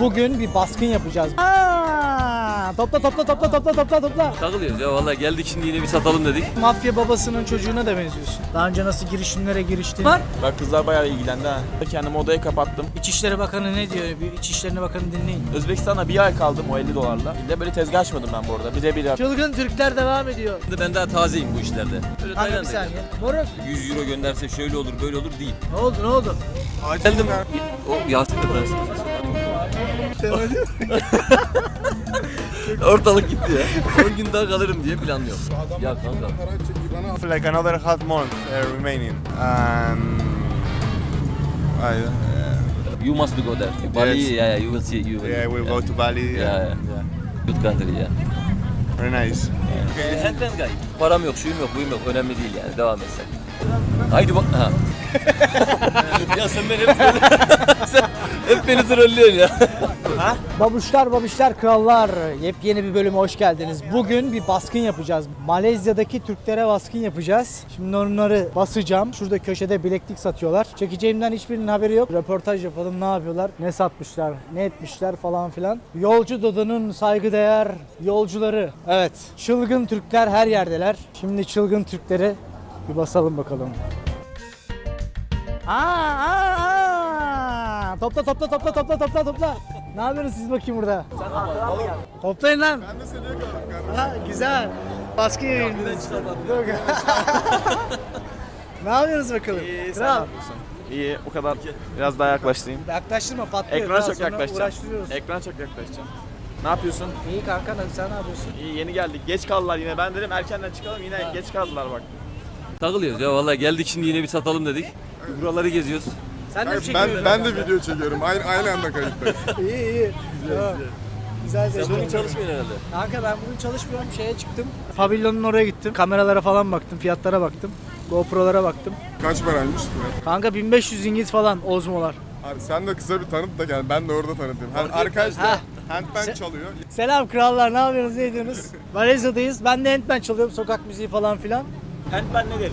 Bugün bir baskın yapacağız. Aa, topla topla topla topla topla topla. Takılıyoruz ya vallahi geldik şimdi yine bir satalım dedik. Mafya babasının çocuğuna da benziyorsun. Daha önce nasıl girişimlere giriştin? Var. Bak kızlar bayağı ilgilendi ha. Kendimi odaya kapattım. İçişleri Bakanı ne diyor? Bir İçişleri Bakanı dinleyin. Özbekistan'da bir ay kaldım o 50 dolarla. Bir de böyle tezgah açmadım ben bu arada. Birebir yaptım. Çılgın Türkler devam ediyor. Ben daha tazeyim bu işlerde. Böyle Kanka bir Tayland'a saniye. Moruk 100 euro gönderse şöyle olur böyle olur değil. ne oldu ne oldu? Geldim. O Yasin de prens. Ortalık gitti ya. 10 gün daha kalırım diye planlıyorum. Ya kanka. For like another half month uh, remaining. And I, uh, You must go there. Bali, Yes. yeah, yeah, you will see. You will. yeah, we'll go to Bali. Yeah, yeah. Good country ya. Very nice. Handpan guy. Param yok, şuyum yok, buyum yok. Önemli değil yani. Devam et sen. Haydi bak. Ha. ya sen beni hep hep beni trollüyorsun ya. Babuşlar babuşlar krallar yepyeni bir bölüme hoş geldiniz. Bugün bir baskın yapacağız. Malezya'daki Türklere baskın yapacağız. Şimdi onları basacağım. Şurada köşede bileklik satıyorlar. Çekeceğimden hiçbirinin haberi yok. Röportaj yapalım ne yapıyorlar, ne satmışlar, ne etmişler falan filan. Yolcu Dodo'nun saygıdeğer yolcuları. Evet çılgın Türkler her yerdeler. Şimdi çılgın Türkleri bir basalım bakalım. Aa, aa, aa. Topla topla topla topla topla topla. Ne yapıyorsunuz siz bakayım burada? Toplayın lan. Ben de seni yakaladım Ha, güzel. Baskı yayın. ne yapıyorsunuz bakalım? Kral. İyi o kadar. Biraz daha yaklaştırayım. Yaklaştırma patlıyor. Ekrana çok yaklaşacağım. Ekrana çok yaklaşacağım. Ne yapıyorsun? İyi kanka sen ne yapıyorsun? İyi yeni geldik. Geç kaldılar yine. Ben dedim erkenden çıkalım yine geç kaldılar bak. Takılıyoruz ya vallahi geldik şimdi yine bir satalım dedik. Buraları geziyoruz. Sen de mi Ben, çekiyorsun? ben de video çekiyorum. Aynı, aynı anda kayıttayız. İyi iyi. Tamam. Güzel Sen bugün çalışmıyorsun herhalde. Kanka ben bugün çalışmıyorum şeye çıktım. Pavilyonun oraya gittim. Kameralara falan baktım, fiyatlara baktım. GoPro'lara baktım. Kaç paraymış? Kanka 1500 İngiliz falan Ozmo'lar. Abi sen de kısa bir tanıt da gel. Ben de orada tanıtayım. Hem Ha. arkadaşlar handpan çalıyor. Selam krallar ne yapıyorsunuz ne ediyorsunuz? Malezya'dayız. Ben de handpan çalıyorum sokak müziği falan filan. Handpan nedir?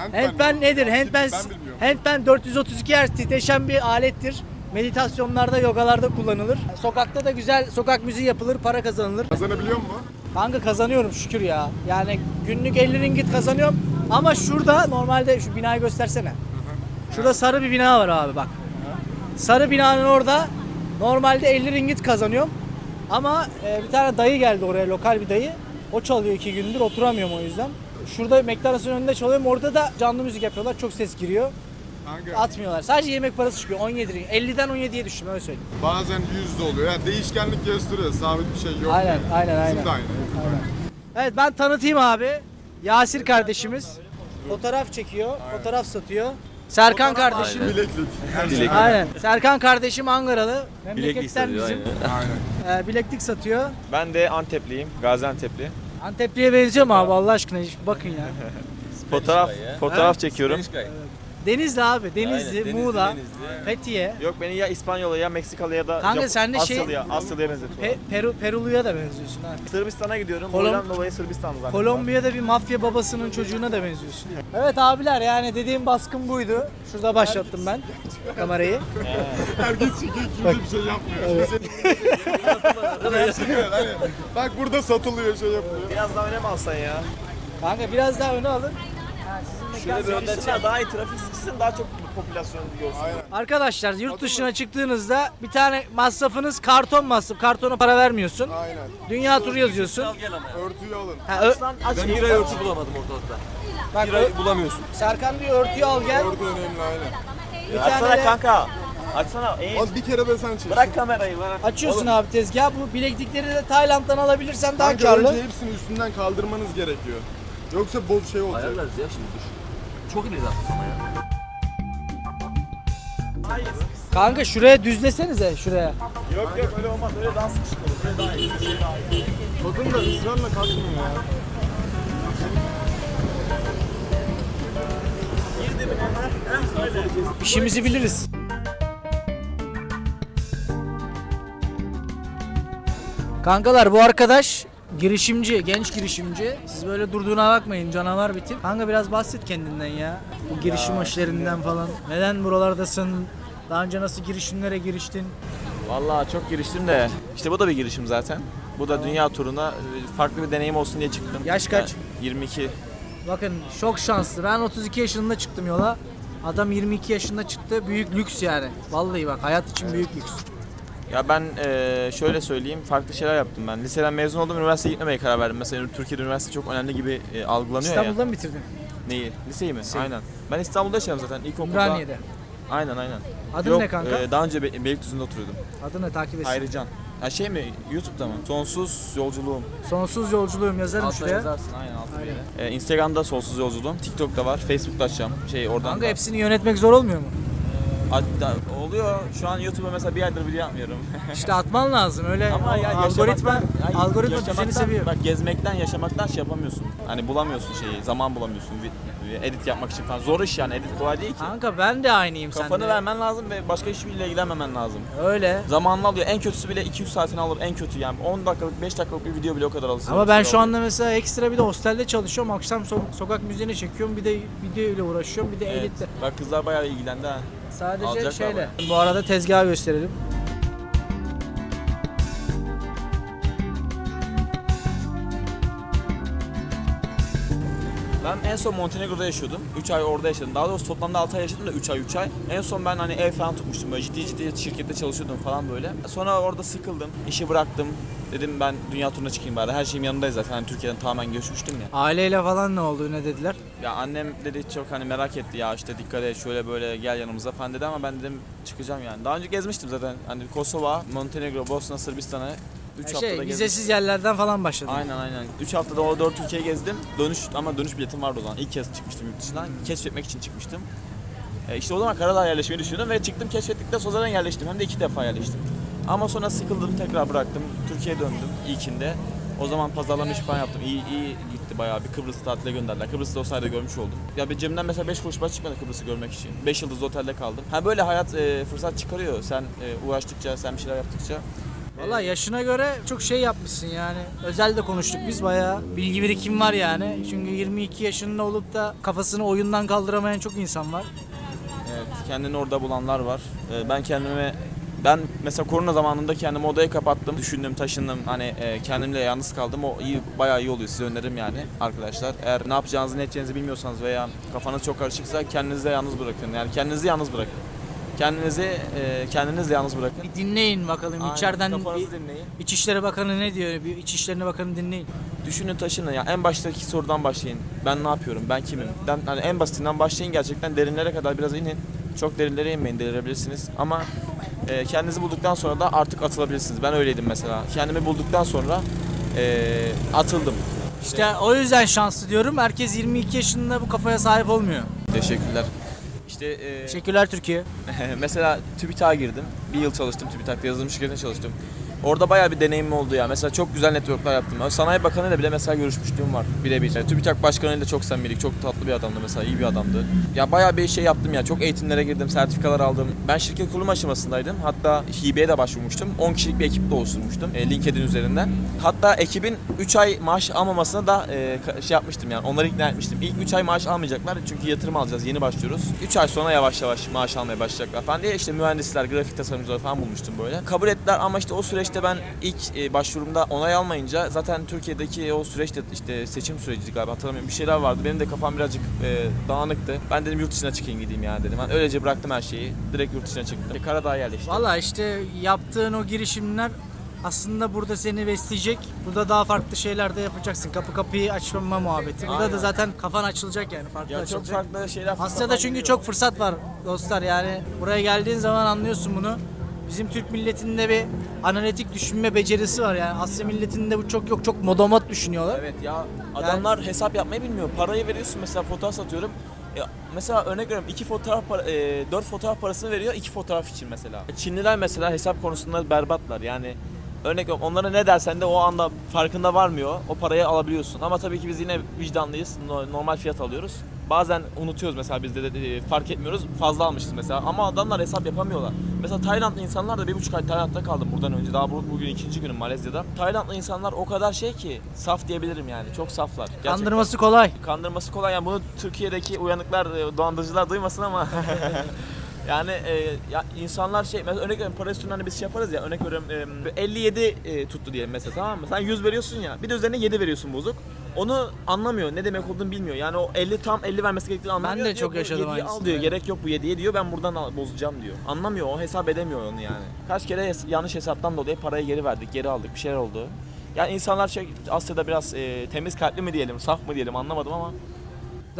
Handpan nedir? Handpan, Ben bilmiyorum. handpan 432 Hz titreşen bir alettir. Meditasyonlarda, yogalarda kullanılır. Sokakta da güzel sokak müziği yapılır, para kazanılır. Kazanabiliyor mu? Kanka kazanıyorum şükür ya. Yani günlük 50 ringgit kazanıyorum. Ama şurada normalde şu binayı göstersene. Şurada sarı bir bina var abi bak. Sarı binanın orada normalde 50 ringgit kazanıyorum. Ama e, bir tane dayı geldi oraya lokal bir dayı. O çalıyor iki gündür oturamıyorum o yüzden. Şurada McDonald's'ın önünde çalıyorum. Orada da canlı müzik yapıyorlar. Çok ses giriyor. Kanka Atmıyorlar. Sadece yemek parası çıkıyor. 17 ringgit. 50'den 17'ye düştüm öyle söyleyeyim. bazen 100 de oluyor. Yani değişkenlik gösteriyor. Sabit bir şey yok. Aynen, yani. aynen, aynen. Bizim de aynı. Evet ben tanıtayım abi. Yasir kardeşimiz. Fotoğraf çekiyor, fotoğraf satıyor. Serkan kardeşim. Bileklik. Aynen. Serkan kardeşim Ankaralı. Bileklik Memleketten sarıyor bizim. aynen. Aynen. Ee, bileklik satıyor. Ben de Antepliyim. Gaziantep'li. Antepli'ye benziyor mu abi Allah aşkına bakın ya. Fotoğraf fotoğraf çekiyorum. Spanish guy. Denizli abi, Denizli, Aynen, Denizli, Muğla, Denizli. Fethiye, Yok beni ya İspanyol'a ya Meksikalı ya da Kanka Jap- sen de şey- Asyalı'ya, Asyalı'ya benzetiyorlar. Pe- Peru, Perulu'ya da benziyorsun ha. Sırbistan'a gidiyorum. Kolom- Oradan dolayı Sırbistan zaten. Kolombiya'da bir mafya babasının çocuğuna da benziyorsun. Evet abiler yani dediğim baskın buydu. Şurada başlattım ben kamerayı. Herkes çekiyor. Kimse bir şey yapmıyor. Gerçekten hani bak burada satılıyor şey yapılıyor. Biraz daha öne mi alsan ya? Kanka biraz daha öne alın. Şöyle bir önden. Daha iyi trafik sıksın daha çok popülasyon görsün. Arkadaşlar yurt dışına çıktığınızda bir tane masrafınız karton masraf. Kartona para vermiyorsun. Aynen. Dünya turu yazıyorsun. Al gel ama. Örtüyü alın. Ha, ö- Ben bir ay örtü bulamadım ortalıkta. bak, Bir ö- ay bulamıyorsun. Serkan diyor örtüyü al gel. Örtü önemli aynen. Bir tane Açsana de kanka. Açsana. Ey, Al bir kere de sen çek. bırak kamerayı bırak. açıyorsun abi tezgah. Bu bileklikleri de Tayland'dan alabilirsen daha Kanka karlı. önce hepsini üstünden kaldırmanız gerekiyor. Yoksa bol şey olacak. Ayarlarız ya şimdi dur. Çok ileri attın ama ya. Kanka şuraya düzlesenize şuraya. Yok yok öyle olmaz. Öyle dans çıkıyor. Öyle daha iyi. Şey daha iyi. Bakın da ısrarla kalkmıyor ya. İşimizi biliriz. Kankalar bu arkadaş girişimci, genç girişimci. Siz böyle durduğuna bakmayın canavar bir tip. Kanka biraz bahset kendinden ya. Bu girişim işlerinden falan. Neden buralardasın? Daha önce nasıl girişimlere giriştin? Vallahi çok giriştim de işte bu da bir girişim zaten. Bu da dünya turuna e, farklı bir deneyim olsun diye çıktım. Yaş kaç? Ben 22. Bakın çok şanslı. Ben 32 yaşında çıktım yola. Adam 22 yaşında çıktı. Büyük lüks yani. Vallahi bak hayat için büyük lüks. Ya ben e, şöyle söyleyeyim farklı şeyler yaptım ben. Liseden mezun oldum üniversiteye gitmemeye karar verdim. Mesela Türkiye'de üniversite çok önemli gibi e, algılanıyor ya. İstanbul'da mı bitirdin? Neyi? Liseyi mi? Aynen. Ben İstanbul'da yaşıyorum zaten. İlkokulda. Ümraniye'de. Aynen aynen. Adın Yok, ne kanka? e, daha önce Be- Beylikdüzü'nde oturuyordum. Adın ne takip etsin. Ayrıcan. Ha şey mi? YouTube'da mı? Sonsuz yolculuğum. Sonsuz yolculuğum yazarım Altta şuraya. yazarsın aynen altta bir yere. E, Instagram'da sonsuz yolculuğum. TikTok'ta var. Facebook'ta açacağım. Şey oradan Kanka da. hepsini yönetmek zor olmuyor mu? Hatta oluyor. Şu an YouTube'a mesela bir aydır video yapmıyorum. İşte atman lazım öyle. Ama ya algoritma yaşamaktan- algoritma yaşamaktan- düzeni seviyor. Bak gezmekten, yaşamaktan şey yapamıyorsun. Hani bulamıyorsun şeyi, zaman bulamıyorsun. Vi- Edit yapmak için falan. Zor iş yani. Edit kolay değil ki. Kanka ben de aynıyım Kafanı sende. vermen lazım ve başka hiçbiriyle ilgilenmemen lazım. Öyle. Zamanını alıyor. En kötüsü bile 2-3 saatini alır. En kötü yani. 10 dakikalık, 5 dakikalık bir video bile o kadar alır. Ama ben şu anda mesela ekstra bir de hostelde çalışıyorum. Akşam so- sokak müziğini çekiyorum. Bir de video ile uğraşıyorum. Bir de Evet. editle. Bak kızlar bayağı ilgilendi ha. Sadece Alacaklar şeyle. Bu arada tezgahı gösterelim. En son Montenegro'da yaşıyordum. 3 ay orada yaşadım. Daha doğrusu toplamda 6 ay yaşadım da 3 ay 3 ay. En son ben hani ev falan tutmuştum. Böyle ciddi ciddi şirkette çalışıyordum falan böyle. Sonra orada sıkıldım. işi bıraktım. Dedim ben dünya turuna çıkayım bari. Her şeyim yanındayız zaten. Hani Türkiye'den tamamen göçmüştüm ya. Aileyle falan ne oldu ne dediler? Ya annem dedi çok hani merak etti ya işte dikkat et şöyle böyle gel yanımıza falan dedi ama ben dedim çıkacağım yani. Daha önce gezmiştim zaten. Hani Kosova, Montenegro, Bosna, Sırbistan'ı 3 şey, haftada gezdim. vizesiz yerlerden falan başladın. Aynen aynen. 3 haftada o 4 ülkeyi gezdim. Dönüş ama dönüş biletim vardı o zaman. İlk kez çıkmıştım yurt dışına. Keşfetmek için çıkmıştım. E işte o zaman Karadağ yerleşmeyi düşündüm ve çıktım keşfettikten sonra zaten yerleştim. Hem de iki defa yerleştim. Ama sonra sıkıldım tekrar bıraktım. Türkiye'ye döndüm ilkinde. O zaman pazarlama işi falan yaptım. İyi iyi gitti bayağı. Bir Kıbrıs tatile gönderdiler. Kıbrıs'ta o sayede görmüş oldum. Ya bir cebimden mesela 5 kuruş para çıkmadı Kıbrıs'ı görmek için. 5 yıldızlı otelde kaldım. Ha böyle hayat e, fırsat çıkarıyor. Sen e, uğraştıkça, sen bir şeyler yaptıkça. Valla yaşına göre çok şey yapmışsın yani. Özel de konuştuk biz bayağı. Bilgi birikim var yani. Çünkü 22 yaşında olup da kafasını oyundan kaldıramayan çok insan var. Evet, kendini orada bulanlar var. Ee, Ben kendimi ben mesela korona zamanında kendimi odaya kapattım. Düşündüm, taşındım. Hani e, kendimle yalnız kaldım. O iyi bayağı iyi oluyor. Size öneririm yani arkadaşlar. Eğer ne yapacağınızı, ne edeceğinizi bilmiyorsanız veya kafanız çok karışıksa kendinizi de yalnız bırakın. Yani kendinizi yalnız bırakın. Kendinizi e, kendinizle yalnız bırakın. Bir dinleyin bakalım Aynen, içeriden kafanızı bir dinleyin. İçişleri Bakanı ne diyor? Bir İçişlerini Bakanı dinleyin. Düşünün taşının ya en baştaki sorudan başlayın. Ben ne yapıyorum? Ben kimim? Ben hani en basitinden başlayın gerçekten derinlere kadar biraz inin. Çok derinlere inmeyin delirebilirsiniz ama e, kendinizi bulduktan sonra da artık atılabilirsiniz. Ben öyleydim mesela. Kendimi bulduktan sonra e, atıldım. İşte o yüzden şanslı diyorum. Herkes 22 yaşında bu kafaya sahip olmuyor. Teşekkürler. İşte e, Teşekkürler Türkiye. mesela TÜBİTAK'a girdim. Bir yıl çalıştım TÜBİTAK'ta yazılım şirketinde çalıştım. Orada bayağı bir deneyimim oldu ya. Mesela çok güzel networkler yaptım. Sanayi Bakanı'yla bile mesela görüşmüşlüğüm var birebir. Yani TÜBİTAK Başkanı'yla çok samimiydik. Çok tatlı bir adamdı mesela. iyi bir adamdı. Ya bayağı bir şey yaptım ya. Çok eğitimlere girdim. Sertifikalar aldım. Ben şirket kurulum aşamasındaydım. Hatta hibeye de başvurmuştum. 10 kişilik bir ekip de oluşturmuştum. e, LinkedIn üzerinden. Hatta ekibin 3 ay maaş almamasına da e, şey yapmıştım yani. Onları ikna etmiştim. İlk 3 ay maaş almayacaklar. Çünkü yatırım alacağız. Yeni başlıyoruz. 3 ay sonra yavaş yavaş maaş almaya başlayacaklar falan diye işte mühendisler, grafik tasarımcılar falan bulmuştum böyle. Kabul ettiler ama işte o süreçte ben ilk e, başvurumda onay almayınca zaten Türkiye'deki o süreçte işte seçim süreciydi galiba hatırlamıyorum. Bir şeyler vardı. Benim de kafam birazcık e, dağınıktı. Ben dedim yurt dışına çıkayım gideyim yani dedim. Ben öylece bıraktım her şeyi. Direkt yurt dışına çıktım. E, Karadağ'a yerleştim. Valla işte yaptığın o girişimler aslında burada seni besleyecek. Burada daha farklı şeyler de yapacaksın. Kapı kapıyı açmama muhabbeti. Burada Aynen. da zaten kafan açılacak yani farklı Ya çok açılacak. farklı şeyler. Asya'da çünkü çok fırsat var dostlar yani buraya geldiğin zaman anlıyorsun bunu. Bizim Türk milletinde bir analitik düşünme becerisi var yani Asya milletinde bu çok yok çok modomot düşünüyorlar. Evet ya adamlar hesap yapmayı bilmiyor. Parayı veriyorsun mesela fotoğraf satıyorum. E, mesela örnek veriyorum iki fotoğraf para, e, dört fotoğraf parasını veriyor iki fotoğraf için mesela. Çinliler mesela hesap konusunda berbatlar yani. Örnek veriyorum onlara ne dersen de o anda farkında varmıyor. O parayı alabiliyorsun. Ama tabii ki biz yine vicdanlıyız. No- Normal fiyat alıyoruz. Bazen unutuyoruz mesela biz de, de- fark etmiyoruz. Fazla almışız mesela. Ama adamlar hesap yapamıyorlar. Mesela Taylandlı insanlar da bir buçuk ay Tayland'da kaldım buradan önce. Daha bu- bugün ikinci günüm Malezya'da. Taylandlı insanlar o kadar şey ki saf diyebilirim yani. Çok saflar. Gerçekten. Kandırması kolay. Kandırması kolay yani bunu Türkiye'deki uyanıklar, dolandırıcılar duymasın ama Yani e, ya insanlar şey mesela örnek veriyorum para üstünden hani biz şey yaparız ya örnek veriyorum e, 57 e, tuttu diyelim mesela tamam mı? Sen 100 veriyorsun ya bir de üzerine 7 veriyorsun bozuk. Onu anlamıyor ne demek olduğunu bilmiyor. Yani o 50 tam 50 vermesi gerektiğini anlamıyor. de Diyor, çok yaşadım 7'yi aynısını, al diyor gerek yok bu 7'ye diyor ben buradan al- bozacağım diyor. Anlamıyor o hesap edemiyor onu yani. Kaç kere hes- yanlış hesaptan dolayı parayı geri verdik geri aldık bir şeyler oldu. Yani insanlar şey Asya'da biraz e, temiz kalpli mi diyelim saf mı diyelim anlamadım ama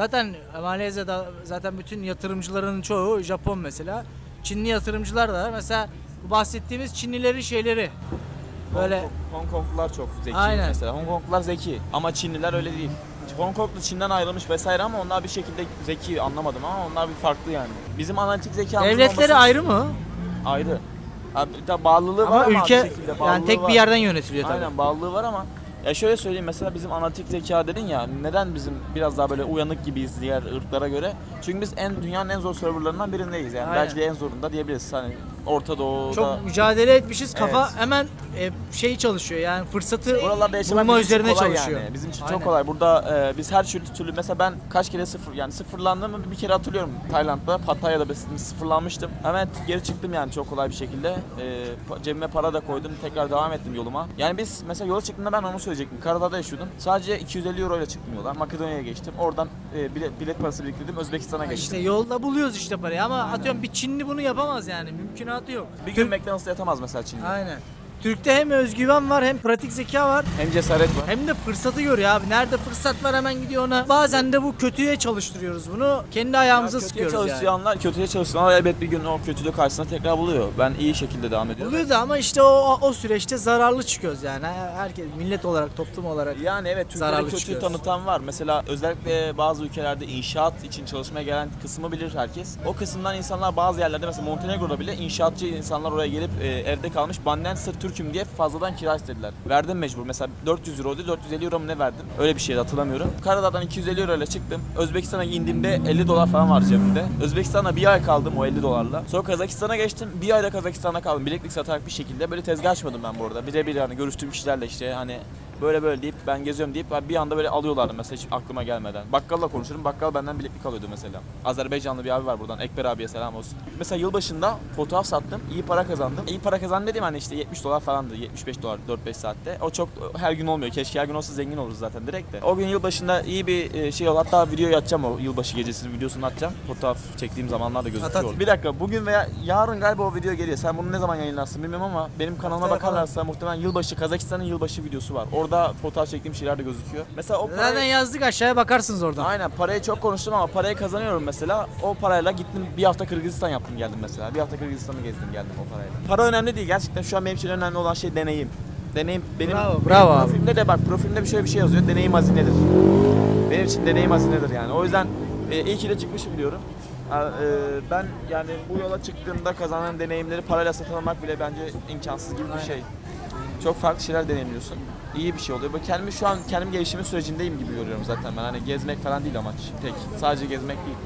Zaten Malezya'da zaten bütün yatırımcıların çoğu Japon mesela. Çinli yatırımcılar da mesela bu bahsettiğimiz Çinlilerin şeyleri. Böyle Hong, Konglular çok zeki Aynen. mesela. Hong Konglular zeki ama Çinliler öyle değil. Hong Konglu Çin'den ayrılmış vesaire ama onlar bir şekilde zeki anlamadım ama onlar bir farklı yani. Bizim analitik zekamızın devletleri ayrı mı? ayrı. Abi, tabii bağlılığı var Ama ama ülke bir şekilde yani tek var. bir yerden yönetiliyor tabii. Aynen bağlılığı var ama ya şöyle söyleyeyim mesela bizim analitik zeka dedin ya neden bizim biraz daha böyle uyanık gibiyiz diğer ırklara göre? Çünkü biz en dünyanın en zor serverlarından birindeyiz yani Aynen. belki de en zorunda diyebiliriz hani Orta Doğu'da. Çok mücadele etmişiz. Kafa Evet. hemen e, şey çalışıyor yani fırsatı yaşamak bulma bizim için üzerine kolay çalışıyor. Yani. Bizim için Aynen. çok kolay. Burada e, biz her türlü, türlü mesela ben kaç kere sıfır yani sıfırlandığımı bir kere hatırlıyorum Tayland'da. Pattaya'da ben sıfırlanmıştım. Hemen geri çıktım yani çok kolay bir şekilde. E, pa- cebime para da koydum. Tekrar devam ettim yoluma. Yani biz mesela yola çıktığımda ben onu söyleyecektim. Karadağ'da yaşıyordum. Sadece 250 euro ile çıktım yola. Makedonya'ya geçtim. Oradan e, bilet, bilet parası biriktirdim. Özbekistan'a geçtim. İşte yolda buluyoruz işte parayı ama atıyorum bir Çinli bunu yapamaz yani mümkünatı yok. bir gün McDonald's'ta yatamaz mesela Çin'de. Aynen. Türk'te hem özgüven var hem pratik zeka var Hem cesaret var. hem de fırsatı görüyor abi. Nerede fırsat var hemen gidiyor ona. Bazen de bu kötüye çalıştırıyoruz bunu. Kendi ayağımıza kötüye sıkıyoruz yani. çalışanlar, kötüye çalışanlar elbet bir gün o kötülük karşısına tekrar buluyor. Ben iyi şekilde devam ediyorum. Oluyor da ama işte o o süreçte zararlı çıkıyoruz yani. Herkes millet olarak, toplum olarak. Yani evet Türkiye'de Zararlı kötü çıkıyoruz. tanıtan var. Mesela özellikle bazı ülkelerde inşaat için çalışmaya gelen kısmı bilir herkes. O kısımdan insanlar bazı yerlerde mesela Montenegro'da bile inşaatçı insanlar oraya gelip e, evde kalmış. Benden sırf Türk'üm diye fazladan kira istediler. Verdim mecbur. Mesela 400 euro değil 450 euro mu ne verdim? Öyle bir şeydi hatırlamıyorum. Karadağ'dan 250 euro ile çıktım. Özbekistan'a indiğimde 50 dolar falan var cebimde. Özbekistan'da bir ay kaldım o 50 dolarla. Sonra Kazakistan'a geçtim. Bir ayda Kazakistan'da kaldım. Bileklik satarak bir şekilde böyle tezgah açmadım ben bu arada. Birebir yani görüştüğüm kişilerle işte hani böyle böyle deyip ben geziyorum deyip bir anda böyle alıyorlardı mesela hiç aklıma gelmeden. Bakkalla konuşurum. Bakkal benden bileklik alıyordu mesela. Azerbaycanlı bir abi var buradan. Ekber abiye selam olsun. Mesela yılbaşında fotoğraf sattım. iyi para kazandım. İyi para kazandım dediğim hani işte 70 dolar falandı. 75 dolar 4-5 saatte. O çok her gün olmuyor. Keşke her gün olsa zengin oluruz zaten direkt de. O gün yılbaşında iyi bir e, şey oldu. Hatta videoyu atacağım o yılbaşı gecesi videosunu atacağım. Fotoğraf çektiğim zamanlar da gözüküyor. Bir dakika bugün veya yarın galiba o video geliyor. Sen bunu ne zaman yayınlarsın bilmiyorum ama benim kanalıma bakarlarsa muhtemelen yılbaşı Kazakistan'ın yılbaşı videosu var. Orada fotoğraf çektiğim şeyler de gözüküyor. Mesela o Zaten parayı... yazdık aşağıya bakarsınız oradan. Aynen parayı çok konuştum ama parayı kazanıyorum mesela. O parayla gittim bir hafta Kırgızistan yaptım geldim mesela. Bir hafta Kırgızistan'ı gezdim geldim o parayla. Para önemli değil gerçekten şu an benim için önemli olan şey deneyim. Deneyim benim Bravo, bravo abi. profilimde de bak profilimde bir şöyle bir şey yazıyor. Deneyim hazinedir. Benim için deneyim hazinedir yani. O yüzden e, iyi ki de çıkmışım diyorum. E, ben yani bu yola çıktığımda kazanan deneyimleri parayla satın almak bile bence imkansız gibi bir şey. Çok farklı şeyler deneyimliyorsun. İyi bir şey oluyor. Ben kendimi şu an kendim gelişimi sürecindeyim gibi görüyorum zaten ben. Hani gezmek falan değil amaç. Tek. Sadece gezmek değil.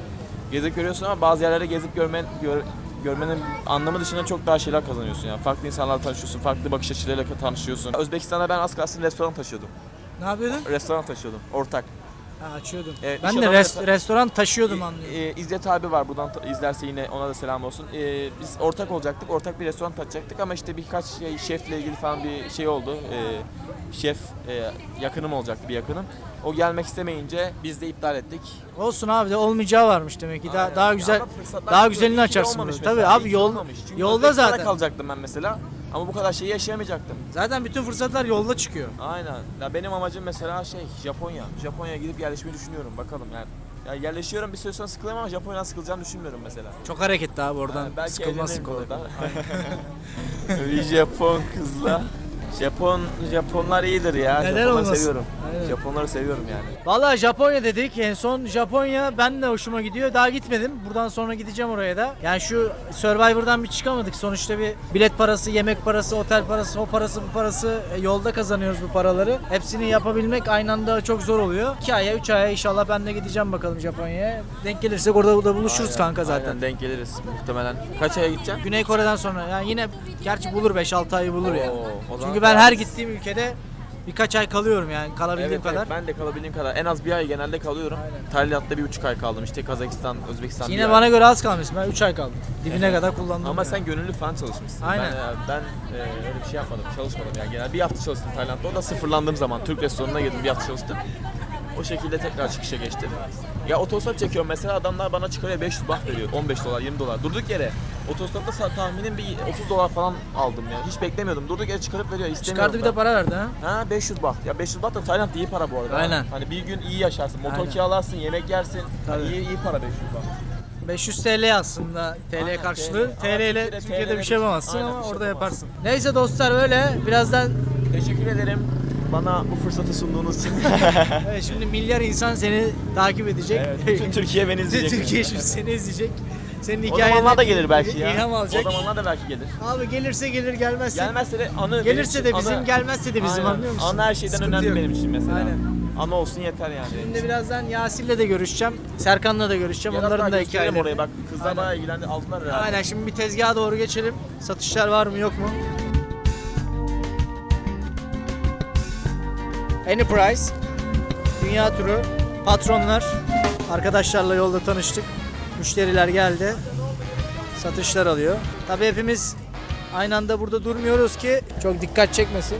Gezip görüyorsun ama bazı yerlere gezip görmen, gör- görmenin anlamı dışında çok daha şeyler kazanıyorsun yani. Farklı insanlarla tanışıyorsun, farklı bakış açılarıyla tanışıyorsun. Özbekistan'da ben az kalsın restoran taşıyordum. Ne yapıyordun? Restoran taşıyordum, ortak. Ha, açıyordum. Evet, ben de rest- mesela- restoran taşıyordum anlıyorum. e, İzzet abi var buradan izlerse yine ona da selam olsun. E, biz ortak olacaktık, ortak bir restoran açacaktık ama işte birkaç şey, şefle ilgili falan bir şey oldu. E, şef e, yakınım olacaktı bir yakınım. O gelmek istemeyince biz de iptal ettik. Olsun abi de olmayacağı varmış demek ki. Daha, Aynen. daha güzel Ama fırsatlar daha güzelini İyi ki de açarsın olmamış burada. mesela, Tabii abi yol olmamış. Çünkü yolda Özbekistan'da zaten. kalacaktım ben mesela. Ama bu kadar şeyi yaşayamayacaktım. Zaten bütün fırsatlar yolda çıkıyor. Aynen. Ya benim amacım mesela şey Japonya. Japonya'ya gidip yerleşmeyi düşünüyorum. Bakalım yani. Ya yerleşiyorum bir süre sonra sıkılıyorum ama Japonya'dan sıkılacağımı düşünmüyorum mesela. Çok hareketli abi oradan. Yani belki Sıkılmazsın evlenirim kolay. bir Japon kızla. Japon Japonlar iyidir ya. Neden Japonları olmasın? seviyorum. Aynen. Japonları seviyorum yani. Valla Japonya dedik. En son Japonya ben de hoşuma gidiyor. Daha gitmedim. Buradan sonra gideceğim oraya da. Yani şu Survivor'dan bir çıkamadık. Sonuçta bir bilet parası, yemek parası, otel parası, o parası, bu parası. E, yolda kazanıyoruz bu paraları. Hepsini yapabilmek aynı anda çok zor oluyor. 2 aya, 3 aya inşallah ben de gideceğim bakalım Japonya'ya. Denk gelirsek orada da buluşuruz Aynen, kanka zaten. Aynen denk geliriz muhtemelen. Kaç aya gideceksin? Güney Kore'den sonra yani yine gerçi bulur 5-6 ayı bulur ya. Oo, o zaman Çünkü ben her gittiğim ülkede Birkaç ay kalıyorum yani kalabildiğim Evet, kadar. evet, ben de kalabildiğim kadar. En az bir ay genelde kalıyorum. Tayland'da bir buçuk ay kaldım. İşte Kazakistan, Özbekistan bir Yine ay. bana göre az kalmışsın. Ben 3 ay kaldım. Dibine kadar kullandım. Ama yani. sen gönüllü falan çalışmışsın. Aynen. Ben, e, ben e, öyle bir şey yapmadım, çalışmadım yani. Genel bir hafta çalıştım Tayland'da. O da sıfırlandığım zaman Türk restoranına girdim, bir hafta çalıştım. O şekilde tekrar çıkışa geçtim. Ya otostop çekiyorum mesela adamlar bana çıkarıyor 500 baht veriyor. 15 dolar, 20 dolar. Durduk yere otostopta sa- tahminim bir 30 dolar falan aldım ya. Hiç beklemiyordum. Durduk yere çıkarıp veriyor. İstemiyorum Çıkardı bir da. de para verdi ha. Ha 500 baht. Ya 500 baht da Tayland iyi para bu arada. Aynen. Hani bir gün iyi yaşarsın. Motor Aynen. kiralarsın, yemek yersin. Tabii. Hani iyi, iyi para 500 baht. 500 TL aslında TL Aynen, karşılığı. TL. TL ile Türkiye'de Türkiye'de bir şey yapamazsın Aynen, ama bir şey orada yaparsın. Neyse dostlar böyle birazdan Teşekkür ederim bana bu fırsatı sunduğunuz için. evet, şimdi milyar insan seni takip edecek. evet, bütün Türkiye beni Bütün izleyecek. Türkiye şimdi seni izleyecek. Senin O hikayene zamanlar da gelir belki ya. ilham alacak. O zamanlar da belki gelir. Abi gelirse gelir gelmezse. Gelmezse de anı Gelirse benim de için bizim, anı- gelmezse de bizim Aynen. anlıyor musun? Anı her şeyden Sıkıntı önemli yok. benim için mesela. Aynen. Anı olsun yeter yani. benim Şimdi için. birazdan Yasin'le de görüşeceğim. Serkan'la da görüşeceğim. Gel Onların hatta da gösterelim hikayeleri. oraya bak kızlar bayağı ilgilendi aldılar herhalde. Aynen şimdi bir tezgaha doğru geçelim. Satışlar var mı yok mu? Anyprice Dünya turu patronlar arkadaşlarla yolda tanıştık. Müşteriler geldi. Satışlar alıyor. Tabii hepimiz aynı anda burada durmuyoruz ki çok dikkat çekmesin.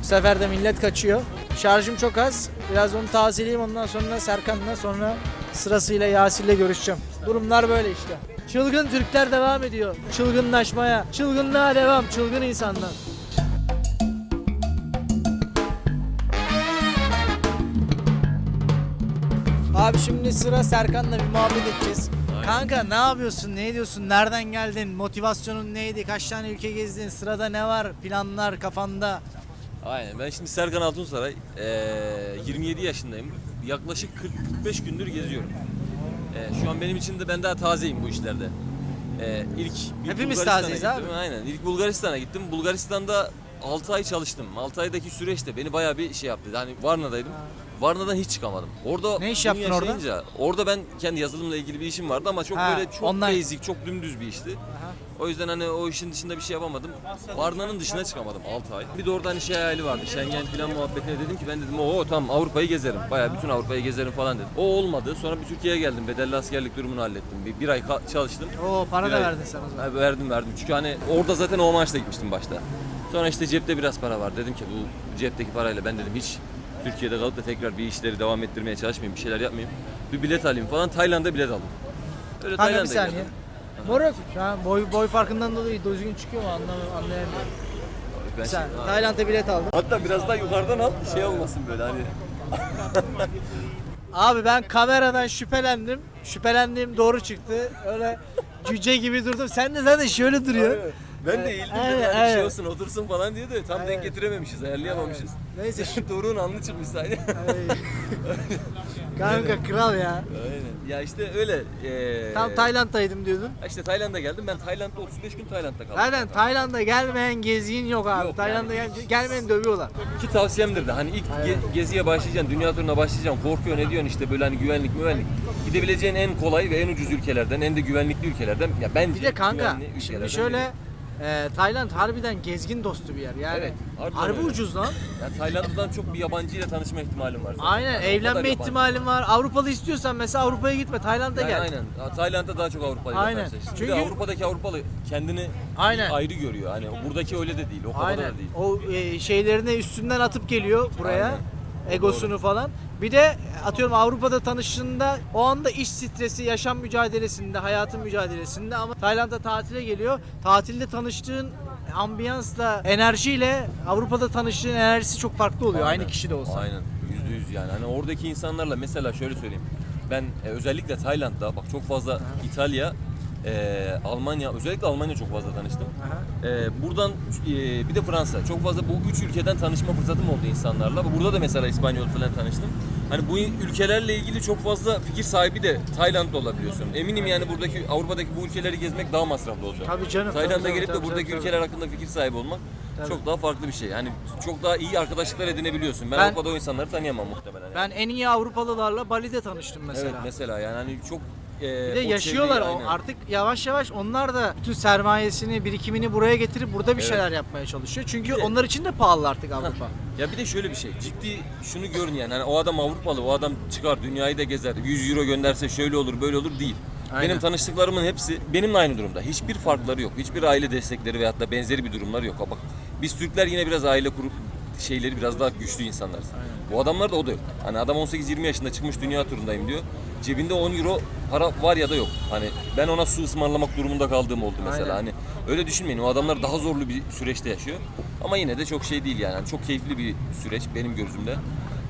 Bu sefer de millet kaçıyor. Şarjım çok az. Biraz onu tazeleyeyim ondan sonra Serkan'la sonra sırasıyla Yasin'le görüşeceğim. Durumlar böyle işte. Çılgın Türkler devam ediyor. Çılgınlaşmaya. Çılgınlığa devam. Çılgın insanlar. Abi şimdi sıra Serkan'la bir muhabbet edeceğiz. Kanka ne yapıyorsun? Ne ediyorsun? Nereden geldin? Motivasyonun neydi? Kaç tane ülke gezdin? Sırada ne var? Planlar kafanda? Aynen. Ben şimdi Serkan Altunsaray. eee 27 yaşındayım. Yaklaşık 40-45 gündür geziyorum. Eee, şu an benim için de ben daha tazeyim bu işlerde. Eee ilk bir Hepimiz Bulgaristan'a tazeyiz gittim. abi. Aynen. İlk Bulgaristan'a gittim. Bulgaristan'da 6 ay çalıştım. 6 aydaki süreçte beni bayağı bir şey yaptı. Hani Varna'daydım. Varna'dan hiç çıkamadım. Orada Ne iş bunu yaptın orada? yaşayınca- Orada ben kendi yazılımla ilgili bir işim vardı ama çok Ha, böyle çok online. basic, çok dümdüz bir işti. O yüzden hani o işin dışında bir şey yapamadım. Varna'nın dışına çıkamadım 6 ay. Bir de orada hani şey hayali vardı. Schengen falan muhabbetine dedim ki ben dedim o tamam Avrupa'yı gezerim. Bayağı bütün Avrupa'yı gezerim falan dedim. O olmadı. Sonra bir Türkiye'ye geldim. Bedelli askerlik durumunu hallettim. Bir, bir ay ka- çalıştım. Oo para da ay- verdin sen o zaman. Ha, verdim verdim. Çünkü hani orada zaten o amaçla gitmiştim başta. Sonra işte cepte biraz para var. Dedim ki bu cepteki parayla ben dedim hiç Türkiye'de kalıp da tekrar bir işleri devam ettirmeye çalışmayayım. Bir şeyler yapmayayım. Bir bilet alayım falan. Tayland'a bilet aldım. Öyle Kanka bir Tayland'a saniye. Moruk şu an boy, boy farkından dolayı düzgün çıkıyor mu anlamıyorum anlayamıyorum. Ben Sen şimdi- Tayland'a bilet aldın. Hatta biraz daha yukarıdan al şey olmasın böyle hani. Abi ben kameradan şüphelendim. Şüphelendiğim doğru çıktı. Öyle cüce gibi durdum. Sen de zaten şöyle duruyor. Ben de eğildim dedim hani aynen. şey olsun otursun falan diye de tam Aynen. denk getirememişiz ayarlayamamışız. Neyse şu Doruk'un alnı çıkmış sadece. Kanka kral ya. Aynen. Ya işte öyle. Ee, Tam Tayland'daydım diyordun. İşte Tayland'a geldim. Ben Tayland'da 35 gün Tayland'da kaldım. Zaten Tayland'a gelmeyen gezgin yok abi. Yok Tayland'a yani. gel gelmeyen dövüyorlar. Ki tavsiyemdir de hani ilk ge- geziye başlayacaksın, dünya turuna başlayacaksın, korkuyorsun ediyorsun işte böyle hani güvenlik müvenlik. Gidebileceğin en kolay ve en ucuz ülkelerden, en de güvenlikli ülkelerden. Ya bence Bir de kanka şimdi şöyle. E, Tayland harbiden gezgin dostu bir yer. Yani Evet, harbiden harbi öyle. ucuz lan. Ya Tayland'dan çok bir yabancı ile tanışma ihtimalim var. zaten. Aynen Yani o kadar evlenme yabancı. ihtimalin var. Avrupalı istiyorsan mesela Avrupa'ya gitme. Tayland'a Yani gel. aynen. Ha, Tayland'da daha çok Avrupalı ile Aynen. karşılaştık. Çünkü- Bir de Avrupa'daki Avrupalı kendini Aynen. ayrı görüyor. Hani buradaki öyle de değil, o kadar Aynen. da değil. O e, şeylerini üstünden atıp geliyor buraya. Aynen. Egosunu falan. Bir de atıyorum Avrupa'da tanıştığında o anda iş stresi, yaşam mücadelesinde, hayatın mücadelesinde ama Tayland'a tatile geliyor. Tatilde tanıştığın ambiyansla, enerjiyle Avrupa'da tanıştığın enerjisi çok farklı oluyor. Aynı kişi de olsa. Aynen. Yüzde yüz yani. Hani oradaki insanlarla mesela şöyle söyleyeyim. Ben e, özellikle Tayland'da bak çok fazla İtalya, e, Almanya, özellikle Almanya çok fazla tanıştım. Aha. E, buradan e, bir de Fransa. Çok fazla bu üç ülkeden tanışma fırsatım oldu insanlarla. Burada da mesela İspanyol falan tanıştım. Hani bu ülkelerle ilgili çok fazla fikir sahibi de Tayland'da olabiliyorsun. Eminim yani buradaki Avrupa'daki bu ülkeleri gezmek daha masraflı olacak. Tabii canım, Tayland'a tabii, gelip tabii, de buradaki tabii. ülkeler hakkında fikir sahibi olmak Tabii. çok daha farklı bir şey. Yani çok daha iyi arkadaşlıklar edinebiliyorsun. Ben, Ben- Avrupa'da o insanları tanıyamam muhtemelen. yani. Ben en iyi Avrupalılarla Bali'de tanıştım mesela. Evet mesela yani hani çok e, Bir de o yaşıyorlar çevreyi- o aynen. artık yavaş yavaş onlar da bütün sermayesini, birikimini buraya getirip burada bir Evet. şeyler yapmaya çalışıyor. Çünkü Bir de- onlar için de pahalı artık Avrupa. Ya bir de şöyle bir şey. Ciddi şunu görün yani. Hani o adam Avrupalı, o adam çıkar dünyayı da gezer. 100 euro gönderse şöyle olur, böyle olur değil. Aynen. Benim tanıştıklarımın hepsi benimle aynı durumda. Hiçbir farkları yok. Hiçbir aile destekleri veyahut da benzeri bir durumları yok. Bak biz Türkler yine biraz aile kurup şeyleri biraz daha güçlü insanlar. Bu adamlar da o da yok. Hani adam 18-20 yaşında çıkmış dünya turundayım diyor. Cebinde 10 euro para var ya da yok. Hani ben ona su ısmarlamak durumunda kaldığım oldu mesela. Aynen. Hani öyle düşünmeyin. O adamlar daha zorlu bir süreçte yaşıyor. Ama yine de çok şey değil yani. Hani çok keyifli bir süreç benim gözümde.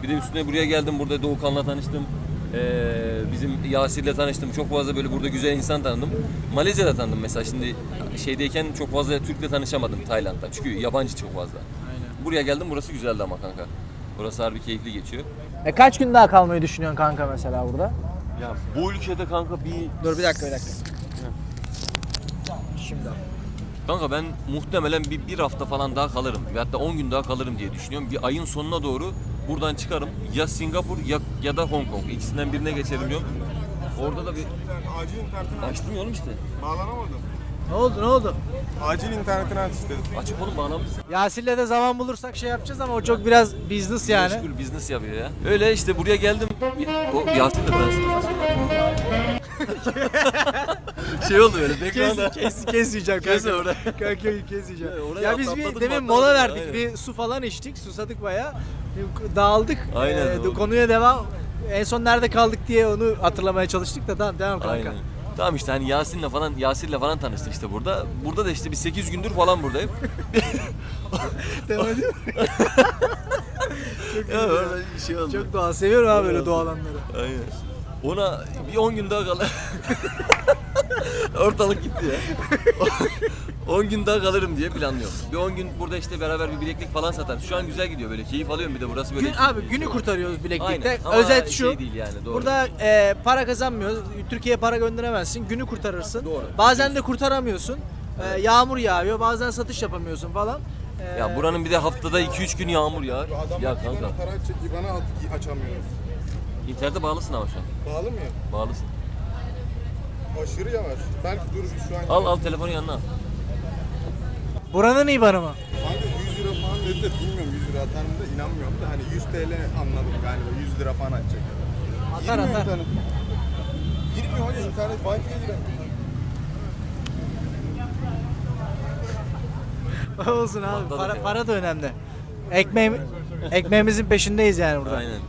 Bir de üstüne buraya geldim. Burada Doğukan'la tanıştım. Ee, bizim Yasir'le tanıştım. Çok fazla böyle burada güzel insan tanıdım. Malezya'da tanıdım mesela. Şimdi şeydeyken çok fazla Türk'le tanışamadım Tayland'da. Çünkü yabancı çok fazla. Buraya geldim. Burası güzeldi ama kanka. Burası harbi keyifli geçiyor. E kaç gün daha kalmayı düşünüyorsun kanka mesela burada? Ya bu ülkede kanka bir Dur bir dakika bir dakika. Şimdi Kanka ben muhtemelen bir, bir hafta falan daha kalırım. Veyahut da 10 gün daha kalırım diye düşünüyorum. Bir ayın sonuna doğru buradan çıkarım. Ya Singapur ya, ya da Hong Kong. İkisinden birine geçerim diyorum. Orada da bir... Açtım ya oğlum işte. Bağlanamadım. Ne oldu ne oldu? Acil internetini aç istedim. Açık oğlum bağlamışsın. Yasin'le de zaman bulursak şey yapacağız ama o çok biraz business yani. Meşgul business yapıyor ya. Öyle işte buraya geldim. O Yasin'le tanıştım. şey oldu böyle background'a. kes, kesmeyeceğim Kes kanka. orada. Kanka kesmeyeceğim. Ya oraya Ya biz bir demin mola ya, verdik. aynen. Bir su falan içtik. Susadık bayağı. Dağıldık. Aynen, Ee, doğru. konuya devam. En son nerede kaldık diye onu hatırlamaya çalıştık da tamam devam kanka. Aynen. Tamam işte hani Yasin'le falan Yasir'le falan tanıştık işte burada. Burada da işte bir 8 gündür falan buradayım. Devam ediyor. ya öyle bir şey oldu. Çok doğal. Seviyorum abi böyle doğal anları. Aynen. Ona bir 10 gün daha kal. Ortalık gitti ya. 10 gün daha kalırım diye planlıyorum. Bir 10 gün burada işte beraber bir bileklik falan satar. Şu an güzel gidiyor böyle. Keyif alıyorum bir de burası böyle. Gün, abi günü kurtarıyoruz bileklikte. Aynen. Ama Özet şey şu. değil yani, doğru. Burada e, para kazanmıyoruz. Türkiye'ye para gönderemezsin. Günü kurtarırsın. Doğru. Bazen de kurtaramıyorsun. E, yağmur yağıyor. Bazen satış yapamıyorsun falan. E, Ya buranın bir de haftada 2-3 gün yağmur yağar. Ya kanka. para açamıyorum. İnternete bağlısın ama şu an. Bağlı mı? Bağlısın. Aşırı yavaş. Belki dur şu an. Al al telefonu yanına al. Buranın IBAN'ı mı? Kanka 100 lira falan dedi de bilmiyorum 100 lira atar mı da inanmıyorum da hani 100 TL anladım galiba 100 lira falan atacak. Atar Girmiyor atar. internet. Girmiyor hoca internet wifi'ye girer. Olsun abi. Para, ya. para da önemli. Ekmeğim, ekmeğimizin peşindeyiz yani burada. Aynen.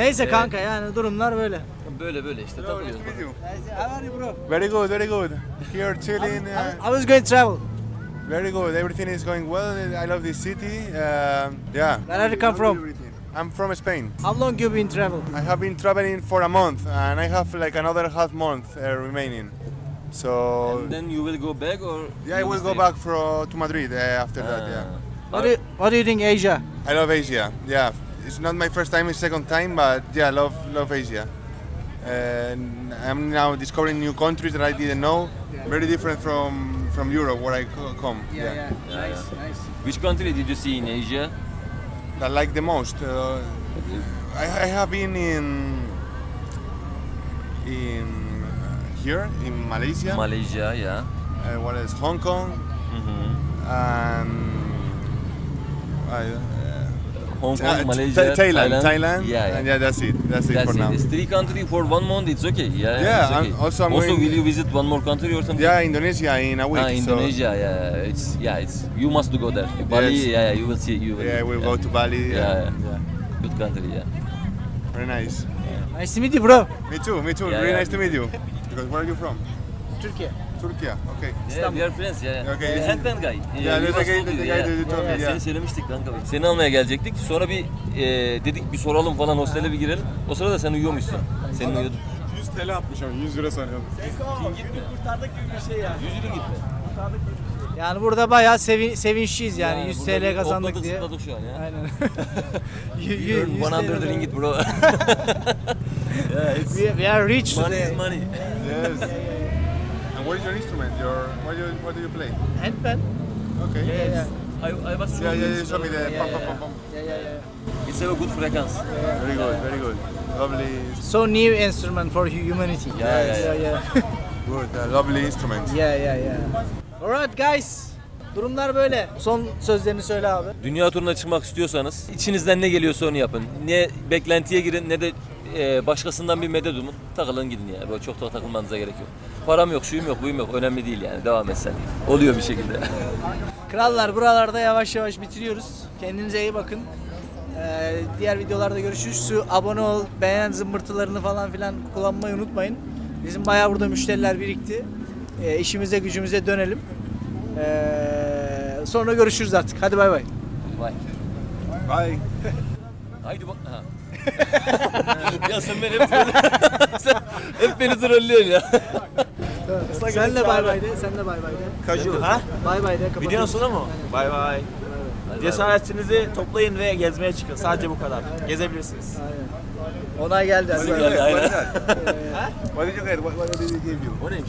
Neyse Evet. kanka yani durumlar böyle. Böyle böyle işte takılıyoruz. With you. How are you bro? Very good, very good. Here chilling. uh, I was going to travel. very good. Everything is going well. I love this city. Um, yeah. Where are you come from? I'm from Spain. How long you been travel? I have been traveling for a month and I have like another half month uh, remaining. So And then you will go back or yeah, I you will go back for, to Madrid uh, after that. Yeah. What do, you, what do you think Asia? I love Asia. Yeah, it's not my first time, it's second time, but yeah, I love love Asia. And I'm now discovering new countries that I didn't know. Very different from from Europe, where I come. Yeah, yeah. Which country did you see in Asia? I like the most. Uh, I, I have been in in uh, here in Malaysia. Malaysia, yeah. uh, what else? Hong Kong Mhm. and I, Hong Kong, Tha- Malaysia, Tha- Thailand, Thailand, Yeah, yeah. and yeah, that's it. That's, it That's for it. now. It's three country for one month. It's okay. Yeah. Yeah, it's okay. and also I'm also, going- will you visit one more country or something? Yeah, Indonesia in a week. Ah, so- Indonesia. Yeah, it's yeah, it's you must go there. Bali. Yes. Yeah, yeah, you will see. You will. yeah, we'll go to Bali. Yeah, yeah. Good country. Yeah. Very nice. Nice to meet you bro. Me too, me too. Yeah, really yeah. nice to meet you. Because where are you from? Türkiye. Turkey. Okay. Yeah, we are friends. Yeah. yeah. Okay. The handpan guy. Yeah, we the must guy- the you, guy yeah. Yeah, yeah. Seni söylemiştik kanka. Seni almaya gelecektik. Sonra bir e, dedik bir soralım falan hostele bir girelim. O sırada sen uyuyormuşsun. Senin uyuyordun. 100 TL atmış ama 100 lira sanıyorum. Gitme. Kurtardık gibi bir şey yani. Yüzünü gitme. Yani burada bayağı sevin, sevinçliyiz yani, 100 burada TL bir kazandık diye. zıpladık şu an ya. Aynen. You You- earn 100 100 TL. ringgit bro. yeah, it's We, we are rich money today. is money. Yes. what is your instrument? Your what do you what do you play? Handpan. Okay. Yeah, yeah. I, I was Yeah, showing yeah, you show me the Yeah, pum, yeah, pum, pum, pum. Yeah, yeah, yeah. It's a good frequency. Very good, very good. Lovely, So new instrument for humanity. Yeah, yeah, yeah. yeah. good, uh, lovely instrument. yeah, yeah, yeah. Alright guys. Durumlar böyle. Son sözlerini söyle abi. Dünya turuna çıkmak istiyorsanız içinizden ne geliyorsa onu yapın. Ne beklentiye girin ne de e, başkasından bir medet umun. Takılın gidin yani. Böyle çok da takılmanıza gerek yok. Param yok, şuyum yok, buyum yok. Önemli değil yani. Devam et sen. Oluyor bir şekilde. Krallar buralarda yavaş yavaş bitiriyoruz. Kendinize iyi bakın. Ee, diğer videolarda görüşürüz. Şu abone ol, beğen zımbırtılarını falan filan kullanmayı unutmayın. Bizim bayağı burada müşteriler birikti. Ee, işimize gücümüze dönelim. Ee, sonra görüşürüz artık. Hadi bay bay. Vay. Bye. Haydi bak. Ha. Ya sen beni hep, sen hep beni trollüyorsun ya. Sen de bay bay de. Sen de bay bay de. Kaju ha? Bay bay de. Videonun kapatıyoruz. sonu mu? Bay bay. Cesaretinizi toplayın ve gezmeye çıkın. Sadece bu kadar. Gezebilirsiniz. Onay geldi. Bay. Yani aynen. What did you get? What, what did give you? O neymiş?